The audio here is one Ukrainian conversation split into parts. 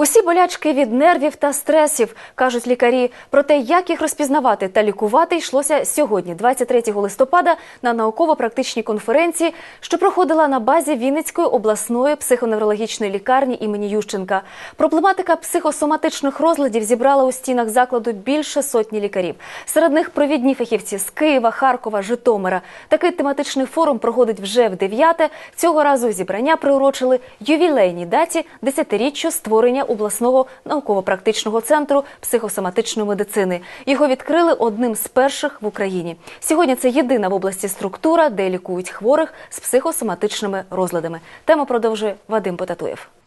Усі болячки від нервів та стресів, кажуть лікарі. Про те, як їх розпізнавати та лікувати, йшлося сьогодні, 23 листопада, на науково-практичній конференції, що проходила на базі Вінницької обласної психоневрологічної лікарні імені Ющенка. Проблематика психосоматичних розладів зібрала у стінах закладу більше сотні лікарів. Серед них провідні фахівці з Києва, Харкова, Житомира. Такий тематичний форум проходить вже в дев'яте. Цього разу зібрання приурочили ювілейній даті десятиріччю створення обласного науково-практичного центру психосоматичної медицини. Його відкрили одним з перших в Україні. Сьогодні це єдина в області структура, де лікують хворих з психосоматичними розладами. Тему продовжує Вадим Потатуєв.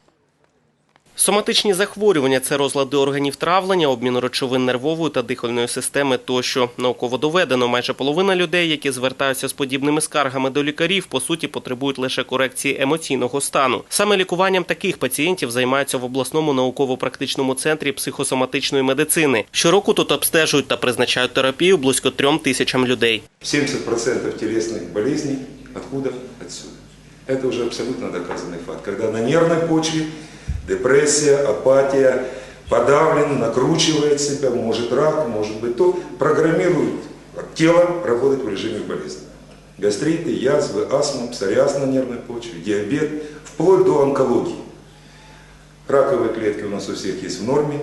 Соматичні захворювання це розлади органів травлення, обміну речовин нервової та дихальної системи тощо. Науково доведено, майже половина людей, які звертаються з подібними скаргами до лікарів, по суті потребують лише корекції емоційного стану. Саме лікуванням таких пацієнтів займаються в обласному науково-практичному центрі психосоматичної медицини. Щороку тут обстежують та призначають терапію близько трьом тисячам людей. 70% телесных болезней откуда? Отсюда. Это уже абсолютно доказанный факт. Когда на нервной почве депрессия, апатия, подавлен, накручивает себя, может рак, может быть то, программирует тело работать в режиме болезни. Гастриты, язвы, астма, псориаз на нервной почве, диабет, вплоть до онкологии. Раковые клетки у нас у всех есть в норме.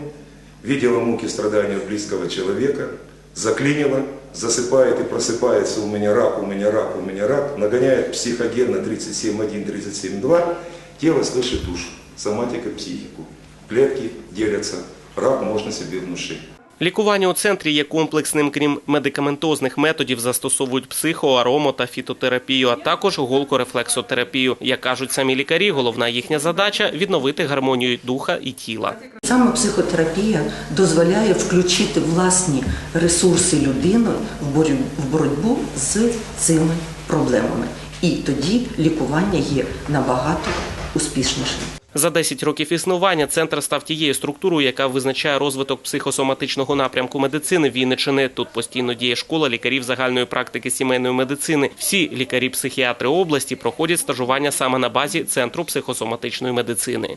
Видела муки страдания близкого человека, заклинило, засыпает и просыпается у меня рак, у меня рак, у меня рак, нагоняет психоген на 37.1, 37.2, тело слышит душу, соматика, психику. Клетки делятся, рак можно себе внушить. Лікування у центрі є комплексним, крім медикаментозних методів, застосовують психо, аромо та фітотерапію, а також голкорефлексотерапію. Як кажуть самі лікарі, головна їхня задача відновити гармонію духа і тіла. Саме психотерапія дозволяє включити власні ресурси людини в боротьбу- в боротьбу з цими проблемами. І тоді лікування є набагато успішнішим. За 10 років існування центр став тією структурою, яка визначає розвиток психосоматичного напрямку медицини Вінничини. Тут постійно діє школа лікарів загальної практики сімейної медицини. Всі лікарі-психіатри області проходять стажування саме на базі центру психосоматичної медицини.